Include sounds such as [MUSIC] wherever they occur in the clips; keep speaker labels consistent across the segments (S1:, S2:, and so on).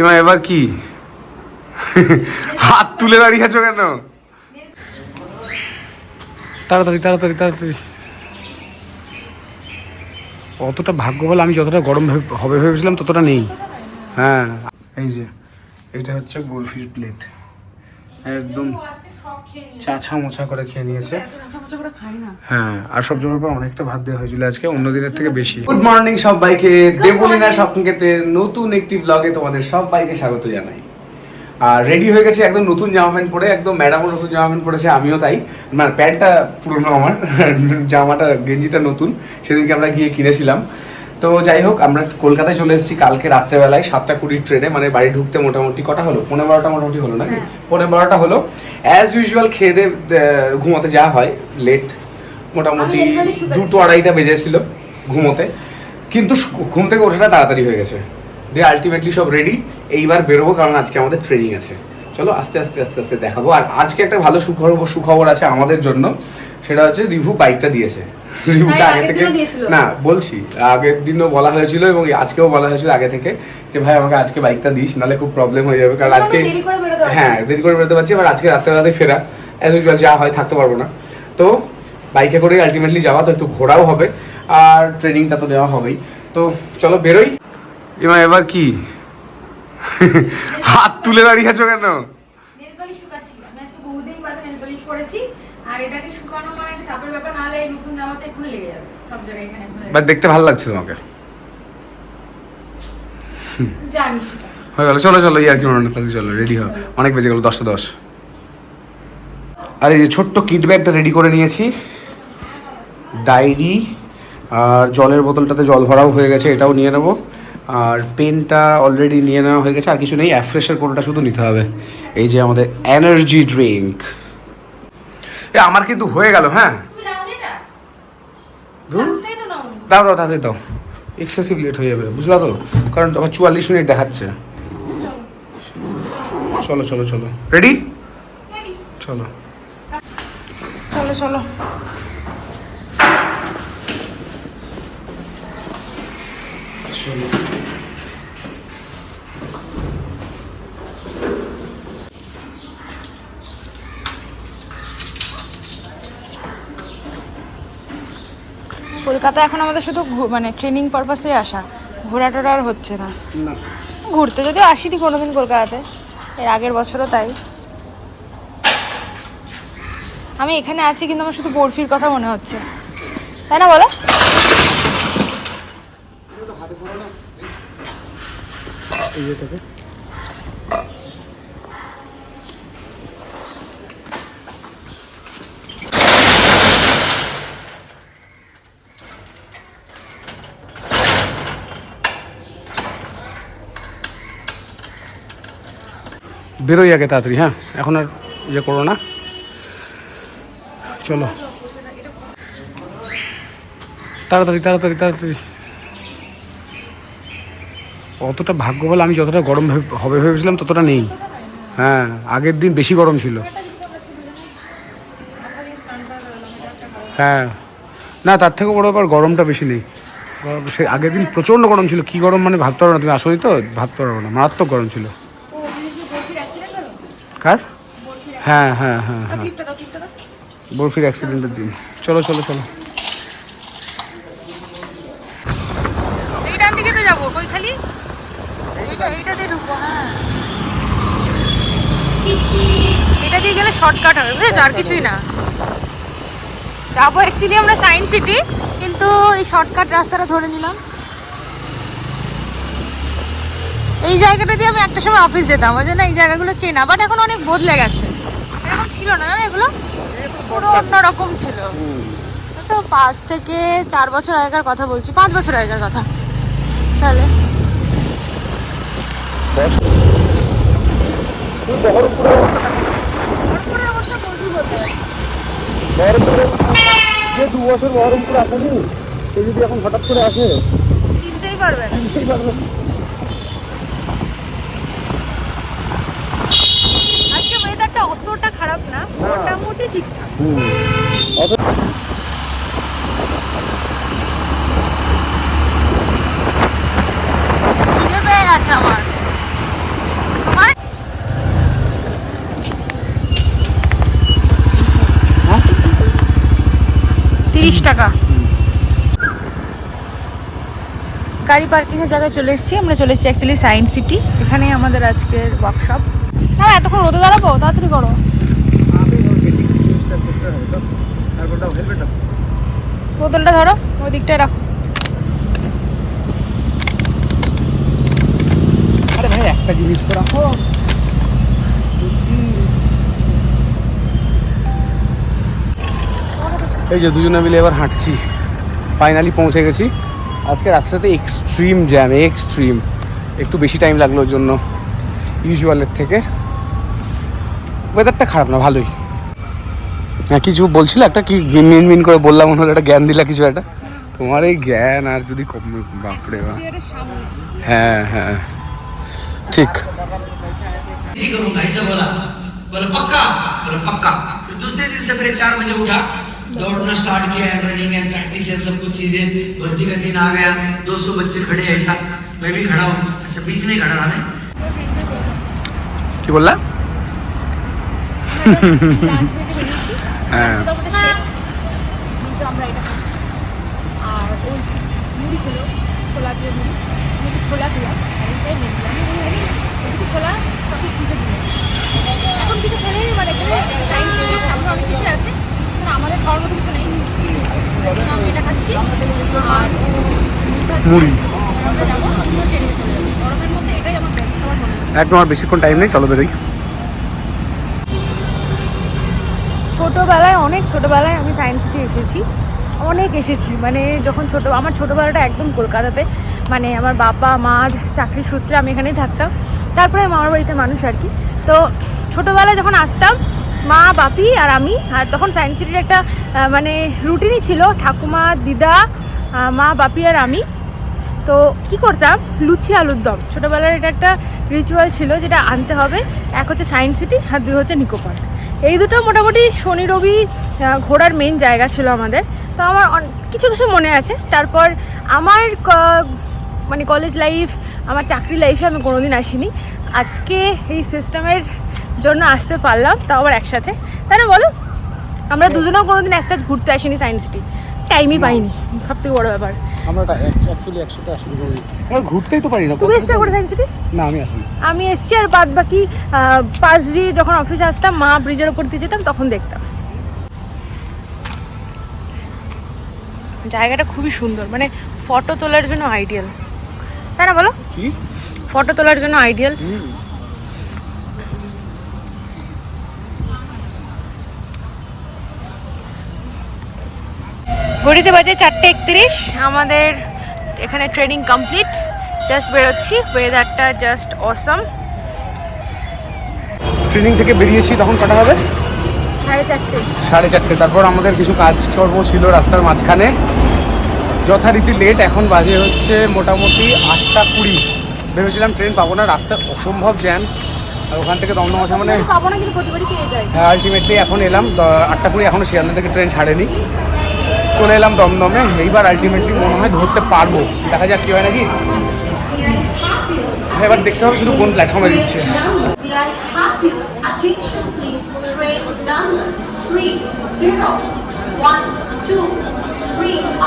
S1: এবার এবার কি? হাত তুলে দাঁড়িয়ে আছো কেন? তাড়াতাড়ি তাড়াতাড়ি তাড়াতাড়ি। অতটা ভাগ্য বলে আমি যতটা গরম হবে ভেবেছিলাম ততটা নেই। হ্যাঁ এই যে, এটা হচ্ছে বরফির প্লেট একদম মোছা করে খেয়ে নিয়েছে। হ্যাঁ আর সব জমের পর অনেকটা ভাত দেওয়া হয়েছিল আজকে অন্য দিনের থেকে বেশি। গুড মর্নিং সবাইকে দেবলিনা স্বপ্নকেতে নতুন একটি ব্লগে তোমাদের সবাইকে স্বাগত জানাই। আর রেডি হয়ে গেছে একদম নতুন জামা প্যান্ট পরে একদম ম্যাডামও নতুন জামা প্যান্ট পরেছে আমিও তাই। মানে প্যান্টটা পুরনো আমার জামাটা গেঞ্জিটা নতুন। সেদিনকে আমরা গিয়ে কিনেছিলাম। তো যাই হোক আমরা কলকাতায় চলে এসেছি কালকে রাত্রেবেলায় সাতটা কুড়ির ট্রেনে মানে বাড়ি ঢুকতে মোটামুটি কটা হলো? পনেরো বারোটা মোটামুটি হলো নাকি? পনেরো বারোটা হলো। অ্যাজ ইউজুয়াল খেয়ে দিয়ে ঘুমাতে যাওয়া হয় লেট মোটামুটি। দুটো আড়াইটা বেজেছিল ঘুমোতে। কিন্তু ঘুম থেকে ওঠাটা তাড়াতাড়ি হয়ে গেছে। দিয়ে আলটিমেটলি সব রেডি এইবার বেরোবো কারণ আজকে আমাদের ট্রেনিং আছে। চলো আস্তে আস্তে আস্তে আস্তে দেখাবো। আর আজকে একটা ভালো সুখবর সুখবর আছে আমাদের জন্য। সেটা হচ্ছে রিভু বাইকটা দিয়েছে। রিভুটা আগে থেকে না বলছি আগের দিনও বলা হয়েছিল এবং আজকেও বলা হয়েছিল আগে থেকে যে ভাই আমাকে আজকে বাইকটা দিস নাহলে খুব প্রবলেম হয়ে যাবে। কারণ আজকে। হ্যাঁ দেরি করে বেরোতে পারছি এবার আজকে রাত্রেবেলাতে ফেরা। ইউজুয়াল যা হয় থাকতে পারব না। তো বাইকে করে আলটিমেটলি যাওয়া তো একটু ঘোরাও হবে আর ট্রেনিংটা তো নেওয়া হবেই। তো চলো বেরোই। এবার এবার কি? [LAUGHS] হাত তুলে দাঁড়িয়ে আছো কেন?
S2: নেল পালিশ চাপের ব্যাপার না হলে এই নতুন জামাতে এক্ষুনি লেগে যাবে। সব জায়গায় এখানে এখানে
S1: বাট দেখতে ভালো লাগছে তোমাকে।
S2: জানি
S1: হয়ে গেল চলো চলো ইয়ার কি মনে তাহলে চলো রেডি হও। অনেক বেজে গেলো দশটা দশ। আর এই যে ছোট্ট কিট ব্যাগটা রেডি করে নিয়েছি। ডায়েরি আর জলের বোতলটাতে জল ভরাও হয়ে গেছে এটাও নিয়ে নেব। আর পেনটা অলরেডি নিয়ে নেওয়া হয়ে গেছে আর কিছু নেই অ্যাফ্রেশের কোনটা শুধু নিতে হবে। এই যে আমাদের এনার্জি ড্রিঙ্ক এ আমার কিন্তু হয়ে গেল হ্যাঁ
S2: তুমি নাও নি এটা
S1: ধুর
S2: চান্সটাই তো নাও নি।
S1: দাও দাও তাড়াতাড়ি দাও। এক্সেসিভ লেট হয়ে যাবে বুঝলা তো? কারণ আমার চুয়াল্লিশ মিনিট দেখাচ্ছে। চলো চলো চলো। রেডি চলো।
S2: চলো চলো।
S1: চলো।
S2: কলকাতা এখন আমাদের শুধু মানে ট্রেনিং পারপাসে আসা। ঘোরা টোরা আর হচ্ছে না। ঘুরতে যদি আসিনি কোনোদিন কলকাতাতে এর আগের বছরও তাই। আমি এখানে আছি কিন্তু আমার শুধু বরফির কথা মনে হচ্ছে। তাই না বলো?
S1: এই বেরোই আগে তাড়াতাড়ি হ্যাঁ? এখন আর ইয়ে করো না। চলো। তাড়াতাড়ি তাড়াতাড়ি তাড়াতাড়ি। অতটা ভাগ্য বলে আমি যতটা গরম হবে ভেবেছিলাম ততটা নেই। হ্যাঁ আগের দিন বেশি গরম ছিল। হ্যাঁ। না, তার থেকে বড় ব্যাপার গরমটা বেশি নেই। সে আগের দিন প্রচণ্ড গরম ছিল। কি গরম মানে ভাবতে পারো না তুমি আসোই তো ভাবতে পারব না, মারাত্মক গরম ছিল। কার হ্যাঁ হ্যাঁ হ্যাঁ হ্যাঁ। বরফির অ্যাক্সিডেন্টের দিন। চলো চলো চলো।
S2: এই ডান দিকে তো যাব, কই খালি? এইটা এইটা দিয়ে ঢুকবো হ্যাঁ। এটা দিয়ে গেলে শর্টকাট হবে, বুঝেছ? আর কিছুই না। যাব অ্যাকচুয়ালি আমরা সায়েন্স সিটি কিন্তু এই শর্টকাট রাস্তাটা ধরে নিলাম। এই জায়গাটা দিয়ে আমি একটা সময় অফিস যেতাম ওই জন্য এই জায়গাগুলো চেনা বাট এখন অনেক বদলে গেছে। এরকম ছিল না জানো এগুলো? পুরো অন্যরকম ছিল। তো পাঁচ থেকে চার বছর আগেকার কথা বলছি পাঁচ বছর আগেকার কথা। তাহলে।
S1: যে দু বছর বহরমপুর আসেনি সে যদি এখন হঠাৎ করে আসে
S2: চিনতেই পারবে না।
S1: বুঝতেই পারবে
S2: খারাপ না মোটামুটি ঠিকঠাক। তিরিশ টাকা। গাড়ি পার্কিংয়ের জায়গায় চলে এসেছি। আমরা চলে এসেছি অ্যাকচুয়ালি সায়েন্স সিটি এখানে আমাদের আজকের ওয়ার্কশপ হ্যাঁ এতক্ষণ রোদে দাঁড়াবো? তাড়াতাড়ি করো। বোতলটা ধরো, ওই দিকটা রাখো।
S1: আরে ভাই, একটা জিনিস তো রাখো। এই যে দুজনে মিলে এবার হাঁটছি। ফাইনালি পৌঁছে গেছি। আজকে রাস্তাতে এক্সট্রিম জ্যাম এক্সট্রিম একটু বেশি টাইম লাগল ওর জন্য ইউজুয়ালের থেকে। ওয়েদারটা খারাপ না, ভালোই। হ্যাঁ কিছু বলছিল একটা কি মিন মিন করে বললাম মনে হলো একটা জ্ঞান দিলা কিছু একটা তোমার এই জ্ঞান আর যদি কম বাপরে বাপ হ্যাঁ হ্যাঁ ঠিক
S3: नहीं करूंगा ऐसा बोला बोला पक्का बोला पक्का फिर दूसरे दिन से मेरे चार बजे उठा दौड़ना स्टार्ट किया है रनिंग एंड प्रैक्टिस एंड सब कुछ चीजें भर्ती का दिन आ गया 200 बच्चे खड़े हैं ऐसा मैं भी खड़ा हूँ ऐसा बीच में ही खड़ा था मैं
S1: কি বললা হ্যাঁ।
S2: কিন্তু আমরা এটা আর ওই মুড়ি খেলো ছোলা দিয়ে মুড়ি। আমি ছোলা খেলাম এটাই মেন আমি মুড়ি ছোলা তখন ফ্রিতে দিলাম এখন কিছু খেলে মানে এখানে সামনে অনেক কিছু আছে আমাদের খাওয়ার মতো কিছু নেই। আমি এটা খাচ্ছি আর মুড়ি। আমরা যাব ট্রেনে চলে যাব। গরমের মধ্যে এটাই আমার বেস্ট খাবার মনে হয়।
S1: একদম আর বেশিক্ষণ টাইম নেই চলো বেরোই।
S2: ছোটোবেলায় অনেক ছোটোবেলায় আমি সায়েন্স সিটি এসেছি। অনেক এসেছি। মানে যখন ছোটো, আমার ছোটোবেলাটা একদম কলকাতাতে। মানে আমার বাবা, মার চাকরির সূত্রে আমি এখানেই থাকতাম। তারপরে মামার বাড়িতে মানুষ আর কি। তো ছোটোবেলায় যখন আসতাম, মা, বাপি আর আমি, আর তখন সায়েন্স সিটির একটা মানে রুটিনই ছিল, ঠাকুমা, দিদা মা, বাপি আর আমি। তো কি করতাম? লুচি, আলুর দম। ছোটোবেলার এটা একটা রিচুয়াল ছিল, যেটা আনতে হবে। এক হচ্ছে সায়েন্স সিটি আর দুই হচ্ছে নিকো পার্ক। এই দুটো মোটামুটি শনি রবি ঘোরার মেন জায়গা ছিল আমাদের। তো আমার কিছু কিছু মনে আছে। তারপর আমার মানে কলেজ লাইফ আমার চাকরি লাইফে আমি কোনোদিন আসিনি। আজকে এই সিস্টেমের জন্য আসতে পারলাম তাও আবার একসাথে। তাই না বলো? আমরা দুজনেও কোনোদিন একসাথে ঘুরতে আসিনি সায়েন্স সিটি টাইমই পাইনি সব থেকে বড়ো ব্যাপার।
S1: আমরা অ্যাকচুয়ালি একসাথে আসলে করি। আমরা ঘুরতেই তো পারি না
S2: তুমি এসছো করে সিটি
S1: না আমি আসি
S2: আমি এসছি আর বাদ বাকি পাশ দিয়ে যখন অফিসে আসতাম মা ব্রিজের ওপর দিয়ে যেতাম তখন দেখতাম। জায়গাটা খুবই সুন্দর মানে ফটো তোলার জন্য আইডিয়াল তাই না বলো? ফটো তোলার জন্য আইডিয়াল ঘড়িতে বাজে চারটে একত্রিশ। আমাদের এখানে ট্রেনিং কমপ্লিট জাস্ট বেরোচ্ছি। ওয়েদারটা জাস্ট অসম
S1: ট্রেনিং থেকে বেরিয়েছি তখন কটা হবে?
S2: সাড়ে চারটে।
S1: সাড়ে চারটে। তারপর আমাদের কিছু কাজ কর্ম ছিল রাস্তার মাঝখানে। যথারীতি লেট এখন বাজে হচ্ছে মোটামুটি আটটা কুড়ি। ভেবেছিলাম ট্রেন পাবো না রাস্তা অসম্ভব জ্যাম আর ওখান থেকে দমদম আসা মানে
S2: পাবো না কিন্তু প্রতিবারই পেয়ে যাই।
S1: আলটিমেটলি এখন এলাম। আটটা কুড়ি এখনও শিয়ালদা থেকে ট্রেন ছাড়েনি। চলে এলাম দমদমে এইবার আলটিমেটলি মনে হয় ধরতে পারব। দেখা যাক কি হয় নাকি। হ্যাঁ, এবার দেখতে হবে শুধু কোন প্ল্যাটফর্মে দিচ্ছে.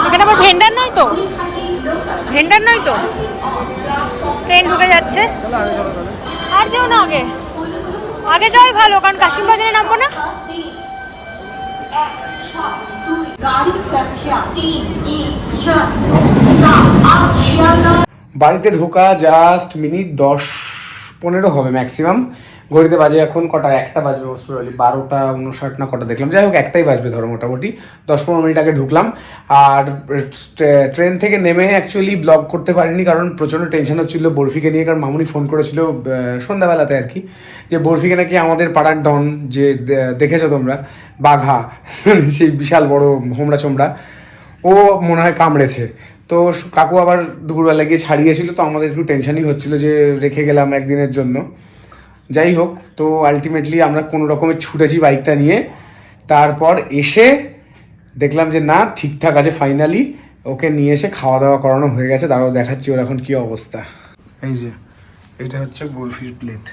S2: এখানে আবার ভেন্ডার নয় তো? ভেন্ডার নয় তো? ট্রেন ঢুকে যাচ্ছে। আর যেও না আগে। আগে যাওয়াই ভালো কারণ কাশিমবাজারে নামবো না?
S4: गाड़ी संख्या तीन एक छह सात आठ छियानवे
S1: বাড়িতে ঢোকা জাস্ট মিনিট দশ পনেরো হবে ম্যাক্সিমাম ঘড়িতে বাজে এখন কটা? একটা বাজবে মোস্টলি বারোটা উনষাট না কটা দেখলাম। যাই হোক, একটাই বাজবে ধরো মোটামুটি। দশ পনেরো মিনিট আগে ঢুকলাম। আর ট্রেন থেকে নেমে অ্যাকচুয়ালি ব্লগ করতে পারিনি কারণ প্রচণ্ড টেনশন হচ্ছিল বরফিকে নিয়ে। কারণ মামুনি ফোন করেছিল সন্ধ্যাবেলাতে আর কি, যে বরফিকে নাকি আমাদের পাড়ার ডন, যে দেখেছ তোমরা? বাঘা, [LAUGHS] সেই বিশাল বড় হোমড়া চোমড়া। ও মনে হয় কামড়েছে। তো কাকু আবার দুপুরবেলা গিয়ে ছাড়িয়েছিল তো আমাদের একটু টেনশনই হচ্ছিল যে রেখে গেলাম একদিনের জন্য। যাই হোক তো আলটিমেটলি আমরা কোনো রকমে ছুটেছি বাইকটা নিয়ে। তারপর এসে দেখলাম যে না ঠিকঠাক আছে ফাইনালি ওকে নিয়ে এসে খাওয়া দাওয়া করানো হয়ে গেছে তারও দেখাচ্ছি ওর এখন কি অবস্থা। এই যে এটা হচ্ছে বরফির প্লেট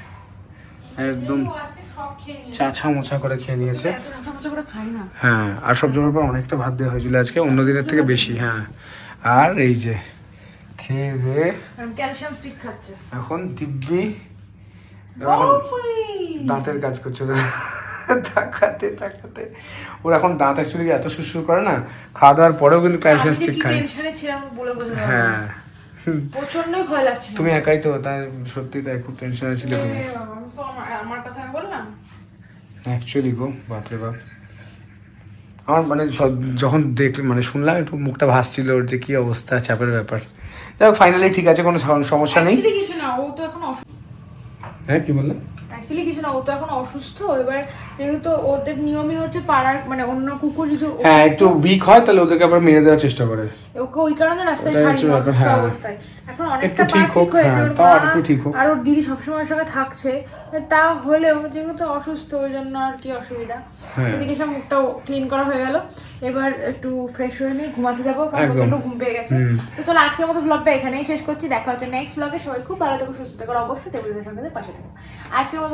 S1: একদম চাছা মোছা করে খেয়ে নিয়েছে।
S2: এত কাঁচা করে খাই না।
S1: হ্যাঁ আর সব জমার পর অনেকটা ভাত দেওয়া হয়েছিল আজকে অন্য দিনের থেকে বেশি হ্যাঁ। আর এই যে খেয়ে দিয়ে
S2: ক্যালসিয়াম স্টিক খাচ্ছে।
S1: এখন দিব্যি দাঁতের কাজ করছে। তাকাতে তাকাতে। ওর এখন দাঁত অ্যাকচুয়ালি এত সুসুর করে না খাওয়া দাওয়ার পরেও কিন্তু ক্যালসিয়াম স্টিক খায়। হ্যাঁ।
S2: প্রচন্ডই ভয় লাগছিল।
S1: তুমি একাই তো তাই সত্যি তাই খুব টেনশনে ছিলে তুমি।
S2: আমার কথা বললাম?
S1: অ্যাকচুয়ালি গো বাপরে বাপ। আমার মানে সব- যখন দেখ মানে শুনলাম একটু মুখটা ভাসছিল ওর যে কি অবস্থা চাপের ব্যাপার। যাই হোক ফাইনালি ঠিক আছে কোনো সমস্যা নেই।
S2: Actually কিছু না ও তো এখন
S1: হ্যাঁ কি বললে
S2: অ্যাকচুয়ালি কিছু না ও তো এখন অসুস্থ এবার যেহেতু ওদের নিয়মই হচ্ছে পাড়ার মানে অন্য কুকুর যদি
S1: হ্যাঁ একটু উইক হয় তাহলে ওদেরকে আবার মেরে দেওয়ার চেষ্টা করে।
S2: ওকে ওই কারণে রাস্তায় ছাড়ি অসুস্থ
S1: হ্যাঁ।
S2: অবস্থায়। এখন অনেকটা
S1: একটু ঠিক হোক,
S2: হয়েছে
S1: হ্যাঁ, তাও
S2: মা
S1: ঠিক হোক।
S2: আর ওর দিদি সবসময় সঙ্গে থাকছে তা হলেও যেহেতু অসুস্থ ওই জন্য আর কি অসুবিধা।
S1: হ্যাঁ।
S2: এদিকে সব মুখটা ক্লিন করা হয়ে গেল। এবার একটু ফ্রেশ হয়ে নিয়ে ঘুমাতে যাব কারণ প্রচণ্ড ঘুম পেয়ে গেছে। তো চলো আজকের মতো ব্লগটা এখানেই শেষ করছি। দেখা হচ্ছে নেক্সট ব্লগে সবাই খুব ভালো থেকো সুস্থ থেকো অবশ্যই টেবিলের সঙ্গে পাশে থেকো। আজকের মতো